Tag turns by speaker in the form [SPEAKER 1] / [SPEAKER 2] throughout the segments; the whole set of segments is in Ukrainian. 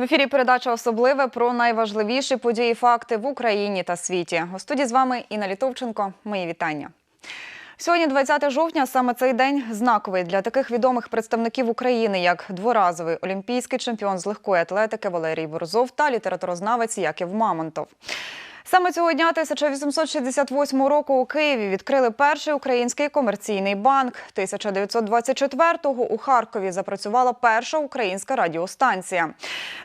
[SPEAKER 1] В ефірі передача особливе про найважливіші події, факти в Україні та світі. У студії з вами Інна Літовченко. Мої вітання. Сьогодні, 20 жовтня, саме цей день знаковий для таких відомих представників України, як дворазовий олімпійський чемпіон з легкої атлетики Валерій Борзов та літературознавець Яків Мамонтов. Саме цього дня 1868 року у Києві відкрили перший український комерційний банк. 1924-го у Харкові запрацювала перша українська радіостанція.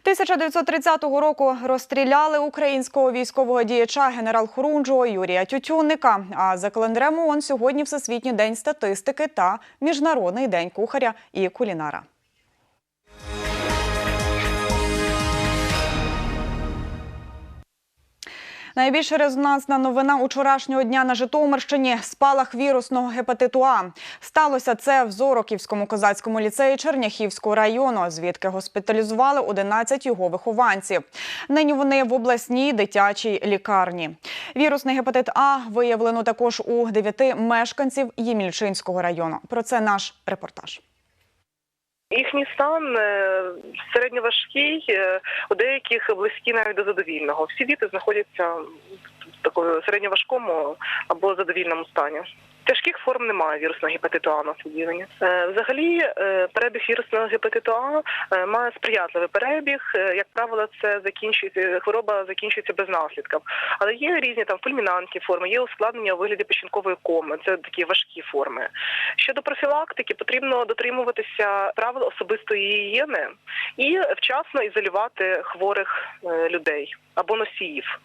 [SPEAKER 1] 1930 року розстріляли українського військового діяча генерал Хорунжого Юрія Тютюнника. А за календарем ООН сьогодні Всесвітній день статистики та Міжнародний день кухаря і кулінара. Найбільш резонансна новина учорашнього дня на Житомирщині – спалах вірусного гепатиту А. Сталося це в Зороківському козацькому ліцеї Черняхівського району, звідки госпіталізували 11 його вихованців. Нині вони в обласній дитячій лікарні. Вірусний гепатит А виявлено також у 9 мешканців Ємільчинського району. Про це наш репортаж.
[SPEAKER 2] Їхній стан е, середньоважкий, е, у деяких близькі навіть до задовільного. Всі діти знаходяться такому середньоважкому або задовільному стані. Тяжких форм немає вірусного гепатиту А на. Е, Взагалі, е, перебіг вірусного гепатиту А е, має сприятливий перебіг. Як правило, це закінчується хвороба закінчується без наслідків. Але є різні там фульмінантні форми, є ускладнення у вигляді печінкової коми. Це такі важкі форми. Щодо профілактики, потрібно дотримуватися правил особистої гігієни і вчасно ізолювати хворих людей або носіїв.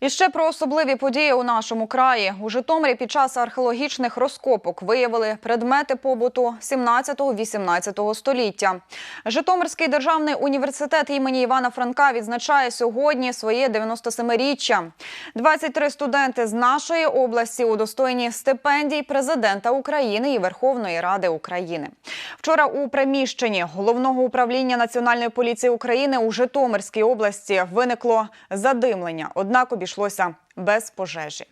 [SPEAKER 1] І ще про особливі події у нашому краї. У Житомирі під час археологічних розкопок виявили предмети побуту 17-18 століття. Житомирський державний університет імені Івана Франка відзначає сьогодні своє 97-річчя. 23 студенти з нашої області удостоєні стипендій президента України і Верховної Ради України. Вчора у приміщенні головного управління Національної поліції України у Житомирській області виникло задимлення. Однак обійшлося без пожежі.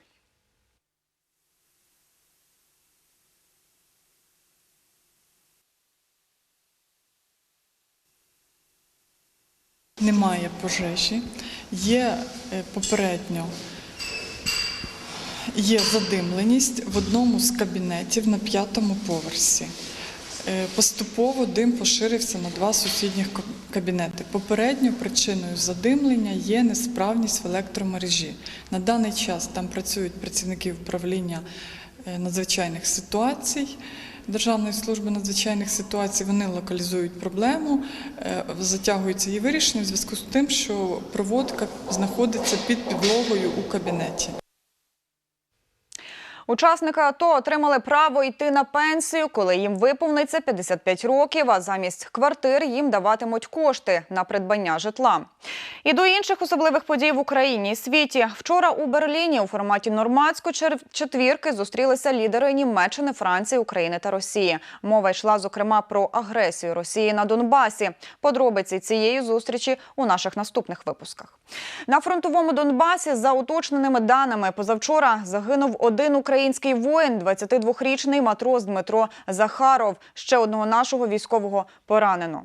[SPEAKER 3] Немає пожежі, є е, попередньо є задимленість в одному з кабінетів на п'ятому поверсі. Е, Поступово дим поширився на два сусідніх кабінети. Попередньо причиною задимлення є несправність в електромережі. На даний час там працюють працівники управління е, надзвичайних ситуацій. Державної служби надзвичайних ситуацій вони локалізують проблему, е, затягується її вирішення в зв'язку з тим, що проводка знаходиться під підлогою у кабінеті.
[SPEAKER 1] Учасники АТО отримали право йти на пенсію, коли їм виповниться 55 років, а замість квартир їм даватимуть кошти на придбання житла. І до інших особливих подій в Україні і світі. Вчора у Берліні у форматі нормандської чер- четвірки зустрілися лідери Німеччини, Франції, України та Росії. Мова йшла зокрема про агресію Росії на Донбасі. Подробиці цієї зустрічі у наших наступних випусках. На фронтовому Донбасі за уточненими даними позавчора загинув один український воїн, 22-річний матрос Дмитро Захаров. Ще одного нашого військового поранено.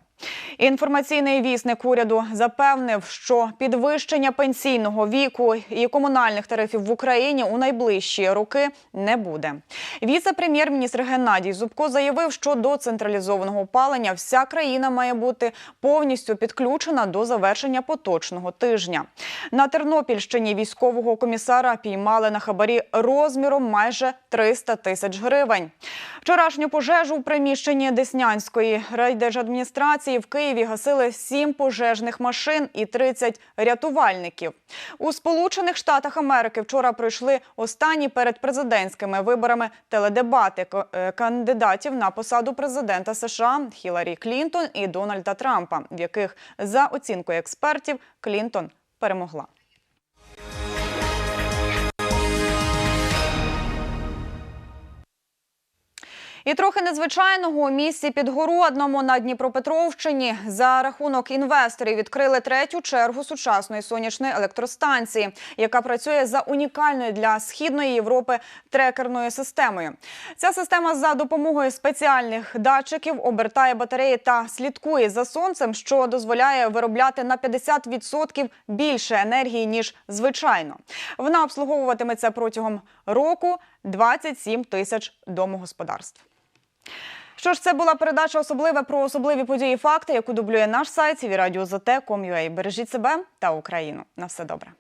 [SPEAKER 1] Інформаційний вісник уряду запевнив, що підвищення пенсійного віку і комунальних тарифів в Україні у найближчі роки не буде. Віце-прем'єр-міністр Геннадій Зубко заявив, що до централізованого опалення вся країна має бути повністю підключена до завершення поточного тижня. На Тернопільщині військового комісара піймали на хабарі розміром майже 300 тисяч гривень. Вчорашню пожежу у приміщенні Деснянської райдержадміністрації в Києві гасили 7 пожежних машин і 30 рятувальників. У Сполучених Штатах Америки вчора пройшли останні перед президентськими виборами теледебати е, кандидатів на посаду президента США Хіларі Клінтон і Дональда Трампа, в яких за оцінкою експертів Клінтон перемогла. І трохи незвичайного у місті Підгородному на Дніпропетровщині за рахунок інвесторів відкрили третю чергу сучасної сонячної електростанції, яка працює за унікальною для східної Європи трекерною системою. Ця система за допомогою спеціальних датчиків обертає батареї та слідкує за сонцем, що дозволяє виробляти на 50% більше енергії ніж звичайно. Вона обслуговуватиметься протягом року 27 тисяч домогосподарств. Що ж, це була передача особлива про особливі події факти, яку дублює наш сайт Радіо Бережіть себе та Україну. На все добре.